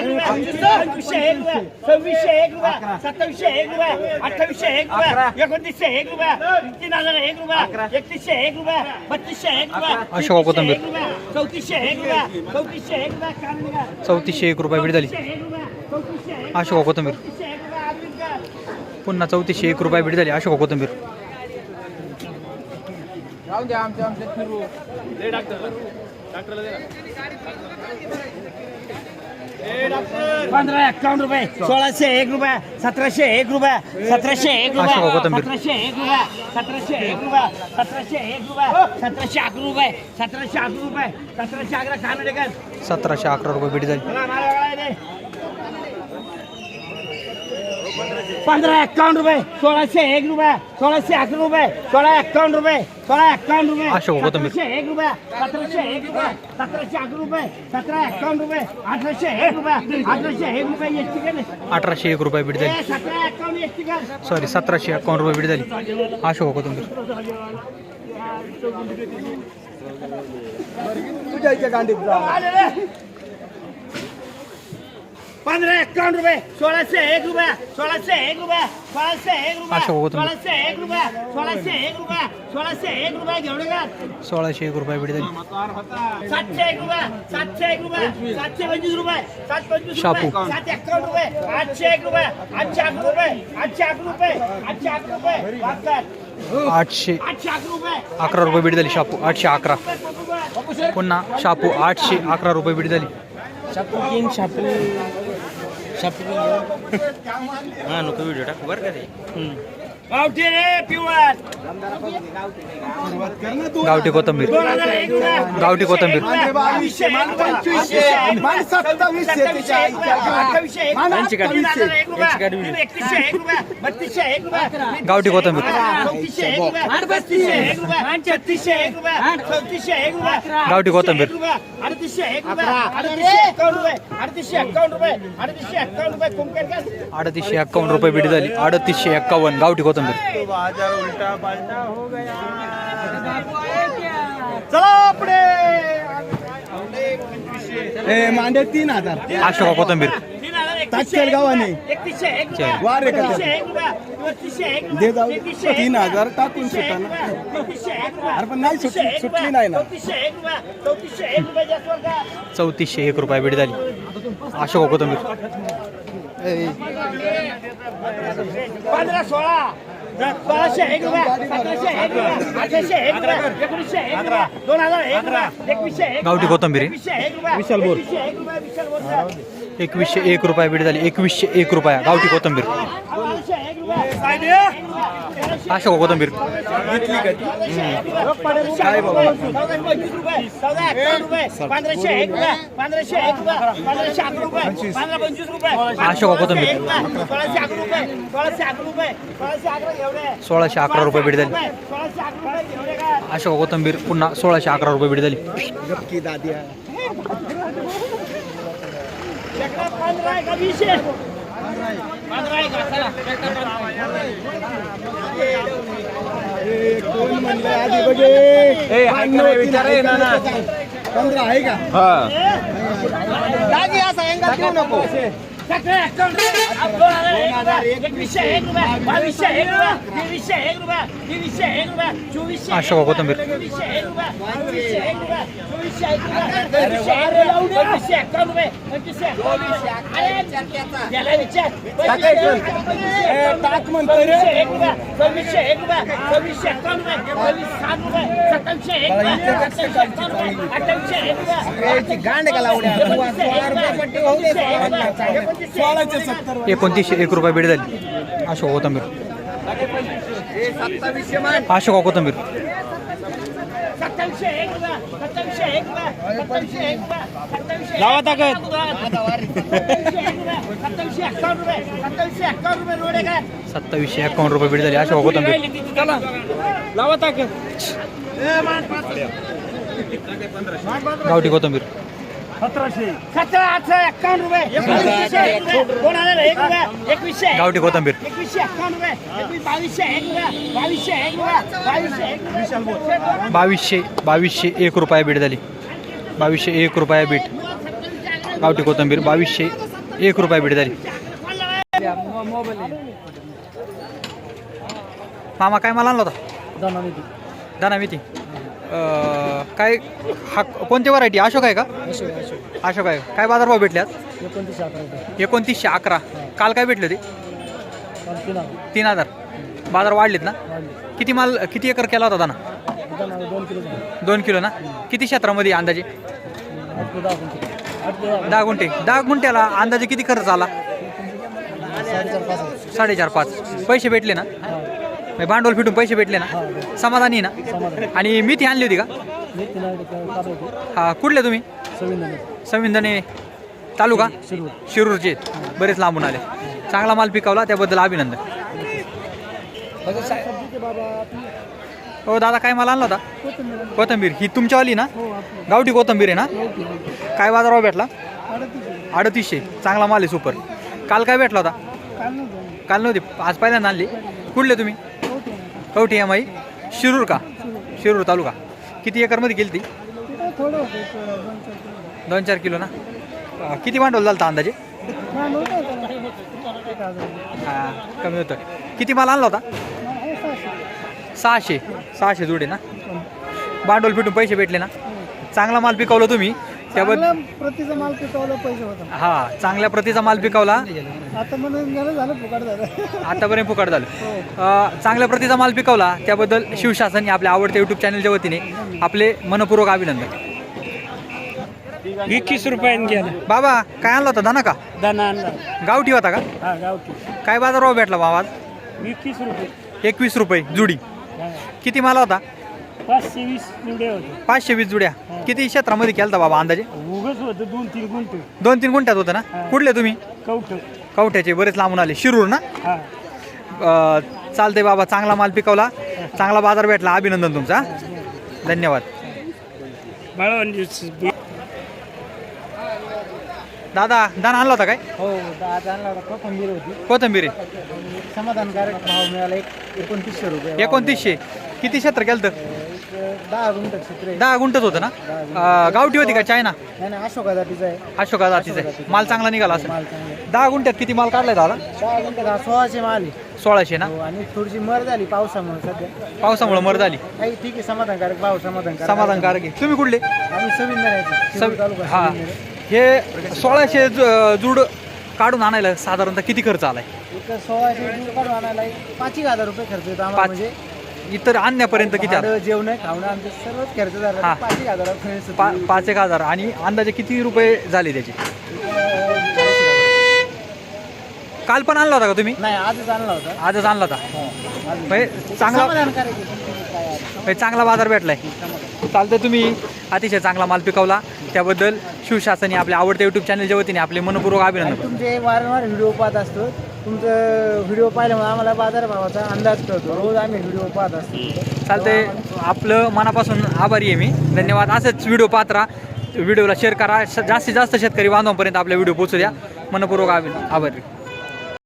पंचवीसशे एक रुपया सव्वीसशे एक रुपया सत्तावीसशे एक रुपया अठ्ठावीसशे एक रुपया एकोणतीसशे एक रुपया तीन हजार एक रुपया एकतीसशे एक रुपया बत्तीसशे एक रुपया अशोक कोथिंबीर. एक रुपया चौतीसशे एक रुपया चौतीसशे एक रुपया. चौतीसशे एक रुपये बीड झाली चौतीसशे एक रुपया चौतीसशे एक अशोक कोथिंबीर. एक रुपया अजून काय? पुन्हा चौतीसशे पंधरा एक्कावन्न रुपये सोळाशे एक रुपया सतराशे एक रुपया सतराशे एक रुपया. सतराशे एक रुपया सतराशे एक रुपया सतराशे एक रुपया सतराशे अकरा रुपये सतराशे अकरा रुपये सतराशे अकरा कानडे सतराशे अकरा रुपये बीड झाली मला मला काय रे? पंधरा एक्कावन्न रुपये सोळाशे एक रुपया सोळाशे अकरा रुपये सोळा एक्कावन्न रुपये सोळा एक्कावन्न रुपये. सतराशे एक रुपया सतराशे एक रुपया सतराशे अकरा रुपये सतरा एक्कावन्न रुपये अठराशे एक रुपया अठराशे एक रुपये एस टी अठराशे एक रुपये बीड झाली. सतरा एक्कावन्न एस टी कर सॉरी सतराशे एकावन्न रुपये बीड झाली. अशोक कोथिंबीर आले रे. पंधरा एक्कावन्न रुपये सोळाशे एक रुपया सोळाशे एक रुपया सोळाशे एक रुपया. सोळाशे एक रुपया सोळाशे एक रुपया सोळाशे एक रुपया घेऊन का सोळाशे एक रुपये सातशे एक रुपया सातशे एक रुपया सातशे पंचवीस रुपये सात पंचवीस शापू. रुपये सात एक्कावन्न रुपये आठशे एक रुपये आठशे अकरा रुपये आठशे अकरा रुपये आठशे अकरा रुपये. आठशे अकरा रुपये बीड झाली शापू आठशे अकरा पुन्हा शापू आठशे अकरा रुपये बीड झाली गावठी रे पिवळात गावठी कोथिंबीर दोन हजार एक रुपया गावठी कोथिंबीर. बावीसशे पंचवीसशे सत्तावीसशे गावठी कोथिंबीर. एक रुपया. गावठी कोथिंबीर. एक रुपया. अडतीसशे एक रुपया. अडतीसशे एक्कावन्न रुपये. बीड झाली. अडतीसशे एक्कावन्न. गावठी कोथिंबीर. चला आपले. मांडे तीन हजार. अशोक कोथिंबीर. एक गावाने. वार रे दे जाऊ. तीन हजार टाकून एक रुपया, अरे पण नाही सुटली- सुटली नाही ना. चौतीसशे एक रुपया, बीड झाली. अशोक कोथिंबीर. पंधरा सोळा. सोळाशे एक रुपया सतराशे एक रुपया अठराशे एक रुपया एकोणीसशे एक रुपया दोन हजार एक रुपया एकवीसशे एक गावठी रुपया, कोथिंबीर. एकवीसशे एक रुपया विशाल बोर. एकवीसशे एक रुपया विशाल बोर. एकवीसशे एक रुपये बीड झाली. एकवीसशे एक रुपया. गावठी कोथिंबीर. अशोक कोथिंबीर. सोळाशे अकरा रुपये बीड झाली अशोक कोथिंबीर पुन्हा सोळाशे अकरा रुपये बीड झाली दोन म्हणले आधी बघे पंधरा आहे का? दादी असा एंगा ठेवू नको. अशोक कोथिंबीर. गांड का लावड्या एकोणतीसशे एक रुपया एकोणतीसशे एक रुपया. सत्तर एकोणतीसशे एक बीड झाली. अशोक कोथिंबीर. अशोक कोथिंबीर. लावा ताकद. सत्तावीसशे एक्कावन्न रुपये बीड झाली. अशोक कोथिंबीर. गावठी कोथिंबीर. एक्कावन्न रुपये. दोन एकवीसशे गावठी कोथिंबीर. एकवीसशे एक्कावन्न रुपये. एकवीस बावीसशे एक रुपया. बावीसशे एक रुपया. बावीसशे एक रुपये. बावीसशे बावीसशे एक रुपया बीट झाली. बावीसशे एक रुपया बीट. गावठी कोथिंबीर. बावीसशे एक रुपया बीड झाली. मामा काय मला आणला होता? दाना मेथी अं, काय हा कोणती व्हरायटी अशोक आहे का? अशोक आहे. काय बाजारभाव भेटले आज एकोणतीसशे अकरा. काल काय भेटले होते? तीन हजार. बाजार वाढलेत ना? किती माल किती एकर केला होता दाना? दोन किलो ना? किती क्षेत्रामध्ये अंदाजे? दहा गुंठे. दहा गुंठ्याला अंदाजे किती खर्च आला? साडेचार पाच पैसे भेटले ना? म्हणजे भांडवल फिटून पैसे भेटले ना? समाधानी आहे ना? आणि मेथी आणली होती का? हा कुठले तुम्ही? संविधाने तालुका? शिरूरचे. बरेच लांबून आले. चांगला माल पिकवला त्याबद्दल अभिनंदन. हो दादा काय माल आणला होता? कोथंबीर. ही तुमच्यावाली ना? गावठी कोथंबीर आहे ना? काय बाजारावर भेटला? अडतीसशे. चांगला माल आहे सुपर काल काय भेटला होता? काल नव्हती. आज पहिल्यांदा आणली. कुठले तुम्ही? कवठी एम आई शिरूर का? शिरूर तालुका. किती एकरमध्ये गेली ती? दोन चार किलो ना? अं, किती भांडवल झालं होतं अंदाजे? हां कमी होतं. किती माल आणला होता? सहाशे. सहाशे जुडे ना? भांडवल फिटून पैसे भेटले ना? चांगला माल पिकवला तुम्ही. त्याबद्दल प्रतीचा माल पिकवला पैसे होता. हा चांगल्या प्रतीचा माल पिकवला. आता म्हणून झालं झालं फुकट झालं. आतापर्यंत फुकट झालं. अं, चांगल्या प्रतीचा माल पिकवला. त्याबद्दल शिवशासन या आपल्या आवडत्या युट्यूब चॅनलच्या वतीने आपले मनपूर्वक अभिनंदन. एकवीस रुपयाने गेला बाबा काय आणला होता? दाना का? दाना आणला. गावठी होता का? हा गावठी. काय बाजारावर भेटला बाबा आज? एकवीस रुपये. एकवीस रुपये जुडी. किती माला होता? पाचशे वीस जुडे होते पाचशे वीस जुड्या. किती क्षेत्रामध्ये केलता बाबा अंदाजे? उगच होतं दोन तीन गुंठ. दोन तीन गुंठ्यात होतं ना? कुठले तुम्ही? कवठ. कवठ्याचे बरेच लांबून आले. शिरूर ना? हा. अं, चालतंय बाबा चांगला माल पिकवला. चांगला बाजार भेटला. अभिनंदन तुमचा. धन्यवाद. बाळा दादा दाना आणला होता काय? हो आता आणला होता. कोथंबीर होती. कोथंबीर. समाधानकारक भाव मिळाला. एक एकोणतीसशे रुपये एकोणतीसशे. किती क्षेत्र केलं तर दहा गुंठ क्षेत्र दहा गुंठच होतं ना? अं, गावठी होती का? चायना? नाही नाही अशोका जातीचा आहे. अशोका जातीचं आहे. माल चांगला निघाला असेल. माल चांगला आहे. दहा गुंठ्यात किती माल काढलाय दादा? दहा गुंठ दहा सोळाशे माल आहे. सोळाशे ना? हो, आणि थोडीशी मर झाली पावसामुळे सध्या. पावसामुळे मर झाली. काही ठीक आहे समाधानकारक भाव समाधानकारक. समाधानकारक आहे. तुम्ही कुठले? आम्ही सविंदर सव- तालुका हा. सविंदर. हे सोळाशे जु- जुड काढून आणायला साधारणतः किती खर्च आलाय? एक सोळाशे दूध काढून आणायला एक पाच एक हजार रुपये खर्च येतो आम्हाला पाच म्हणजे. इतर आणण्यापर्यंत किती भाडं, जेवण खावणं आमचं सर्वच खर्च हा. झाला पाच एक खर्च पा पाच एक हजार. आणि अंदाजे किती रुपये झाले त्याचे? काल पण आणला होता का तुम्ही? नाही आजच आणला होता. आजच आणला होता. हो. म्हणजे चांगला समाधानकारक आहे, काय आहे. म्हणजे चांगला बाजार भेटलाय. चालतंय तुम्ही. अतिशय चांगला माल पिकवला. त्याबद्दल शिवशासन आपल्या आवडत्या युट्यूब चॅनलच्या वतीने आपले मनपूर्वक आणि अभिनंदन तुमचे वारंवार व्हिडिओ पाहत असतो. तुमचं व्हिडिओ पाहिल्यामुळे आम्हाला बाजारभावाचा अंदाज कळतो. रोज आम्ही व्हिडिओ पाहत असतो. चालतंय. आपलं मनापासून आभारी आहे मी. धन्यवाद. असंच व्हिडिओ पाहत राहा. व्हिडिओला शेअर करा. श- जास्तीत जास्त शेतकरी बांधवांपर्यंत आपला व्हिडिओ पोहोचू द्या. मनपूर्वक आभारी.